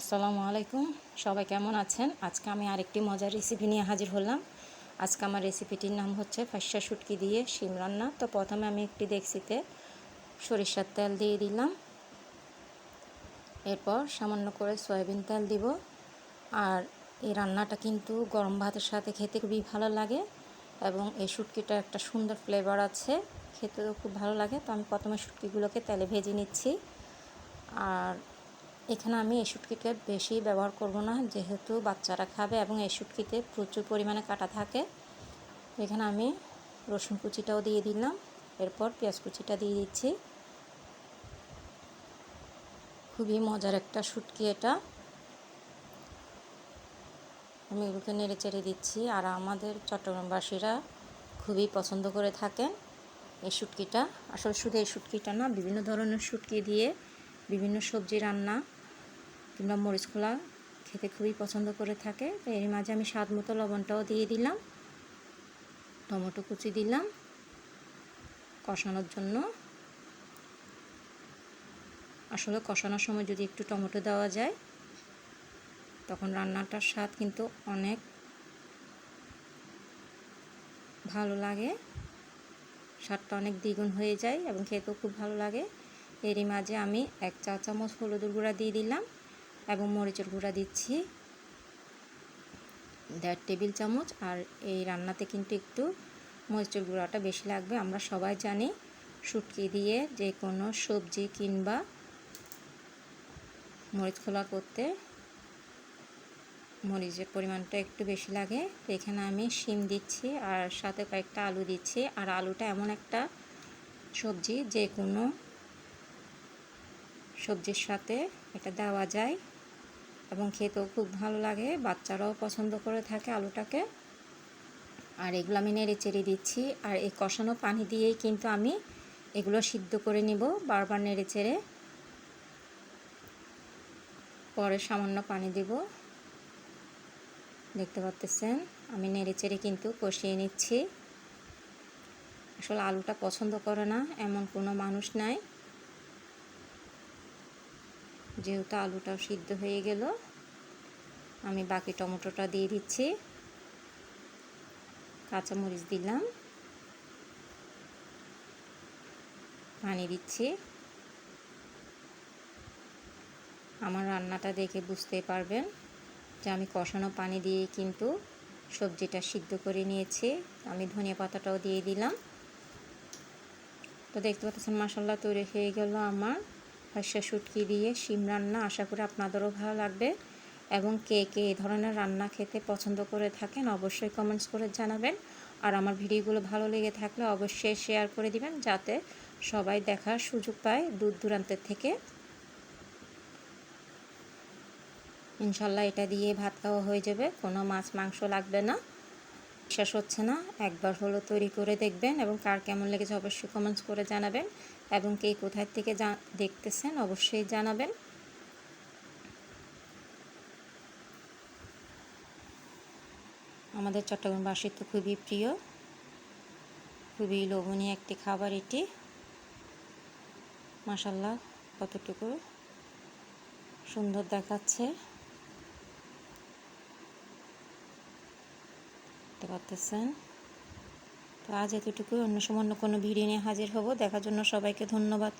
আসসালামু আলাইকুম। সবাই কেমন আছেন? আজকে আমি আরেকটি মজার রেসিপি নিয়ে হাজির হলাম। আজকে আমার রেসিপিটির নাম হচ্ছে ফাঁসা শুটকি দিয়ে শিম রান্না। তো প্রথমে আমি একটি ডেক্সিতে সরিষার তেল দিয়ে দিলাম। এরপর সামান্য করে সয়াবিন তেল দিব। আর এই রান্নাটা কিন্তু গরম ভাতের সাথে খেতে খুবই ভালো লাগে এবং এই শুটকিটা একটা সুন্দর ফ্লেভার আছে। খেতেও খুব ভালো লাগে। তো আমি প্রথমে শুটকিগুলোকে তেলে ভেজে নিচ্ছি। আর এখানে আমি এই শুটকিটা বেশি ব্যবহার করব না, যেহেতু বাচ্চারা খাবে এবং এই শুটকিতে প্রচুর পরিমাণে কাটা থাকে। এখানে আমি রসুন কুচিটাও দিয়ে দিলাম, এরপর পেঁয়াজ কুচিটা দিয়ে দিচ্ছি। খুবই মজার একটা শুটকি এটা। আমি এগুলোকে নেড়ে চেড়ে দিচ্ছি, আর আমাদের চট্টগ্রামবাসীরা খুবই পছন্দ করে থাকেন এই শুটকিটা। আসলে শুধু এই শুটকিটা না, বিভিন্ন ধরনের শুটকি দিয়ে বিভিন্ন সবজি রান্না কিংবা মরিচ খোলা খেতে খুবই পছন্দ করে থাকে। তো এর মাঝে আমি স্বাদ মতো লবণটাও দিয়ে দিলাম। টমেটো কুচি দিলাম কষানোর জন্য। আসলে কষানোর সময় যদি একটু টমেটো দেওয়া যায়, তখন রান্নাটার স্বাদ কিন্তু অনেক ভালো লাগে। স্বাদটা অনেক দ্বিগুণ হয়ে যায় এবং খেতেও খুব ভালো লাগে। এরই মাঝে আমি এক চা চামচ হলুদের গুঁড়া দিয়ে দিলাম। এবং মরিচের গুঁড়া দিচ্ছি। দেড় টেবিল চামচ আর এই রান্নাতে কিন্তু একটু মরিচের গুঁড়াটা বেশি লাগবে। আমরা সবাই জানি শুটকি দিয়ে যে কোনো সবজি কিংবা মরিচ খোলা করতে মরিচের পরিমাণটা একটু বেশি লাগে। এখানে আমি শিম দিচ্ছি আর সাথে কয়েকটা আলু দিচ্ছি। আর আলুটা এমন একটা সবজি যে কোনো সবজির সাথে এটা দেওয়া যায়। এবং খেতেও খুব ভালো লাগে। বাচ্চারাও পছন্দ করে থাকে আলুটাকে। আর এগুলো আমি নেড়ে চেড়ে দিচ্ছি। আর এই কষানো পানি দিয়েই কিন্তু আমি এগুলো সিদ্ধ করে নিব বারবার নেড়ে চেড়ে। পরে সামান্য পানি দিব। দেখতে পাচ্তেছেন? আমি নেড়ে চেড়ে কিন্তু কষিয়ে নিচ্ছি। আসলে আলুটা পছন্দ করে না, এমন কোনো মানুষ নাই। যেহেতু আলুটাও সিদ্ধ হয়ে গেল, আমি বাকি টমেটোটা দিয়ে দিচ্ছি। কাঁচামরিচ দিলাম। পানি দিচ্ছি। আমার রান্নাটা দেখে বুঝতে পারবেন যে আমি কষানো পানি দিয়ে কিন্তু সবজিটা সিদ্ধ করে নিয়েছি। আমি ধনিয়া পাতাটাও দিয়ে দিলাম। তো দেখতে পাচ্ছেন মশাল্লা তৈরি হয়ে গেল আমার। হাঁসা শুটকি দিয়ে শিম রান্না আশা করি আপনাদেরও ভালো লাগবে। এবং কে কে এই ধরনের রান্না খেতে পছন্দ করে থাকেন অবশ্যই কমেন্টস করে জানাবেন। আর আমার ভিডিওগুলো ভালো লেগে থাকলে অবশ্যই শেয়ার করে দিবেন যাতে সবাই দেখার সুযোগ পায় দূর দূরান্তের থেকে। ইনশাল্লাহ এটা দিয়ে ভাত খাওয়া হয়ে যাবে, কোনো মাছ মাংস লাগবে না। বিশ্বাস হচ্ছে না। একবার হলো তৈরি করে দেখবেন এবং কার কেমন লেগেছে অবশ্যই কমেন্টস করে জানাবেন এবং কে কোথায় থেকে দেখতেছেন অবশ্যই জানাবেন। আমাদের চট্টগ্রামবাসীর তো খুবই প্রিয়। খুবই লোভনীয় একটি খাবার এটি। মাসাল্লাহ কতটুকু সুন্দর দেখাচ্ছে। দেখতে তো আজ এতটুকুই। অন্য সময় অন্য কোনো ভিডিও নিয়ে হাজির হব। দেখার জন্য সবাইকে ধন্যবাদ।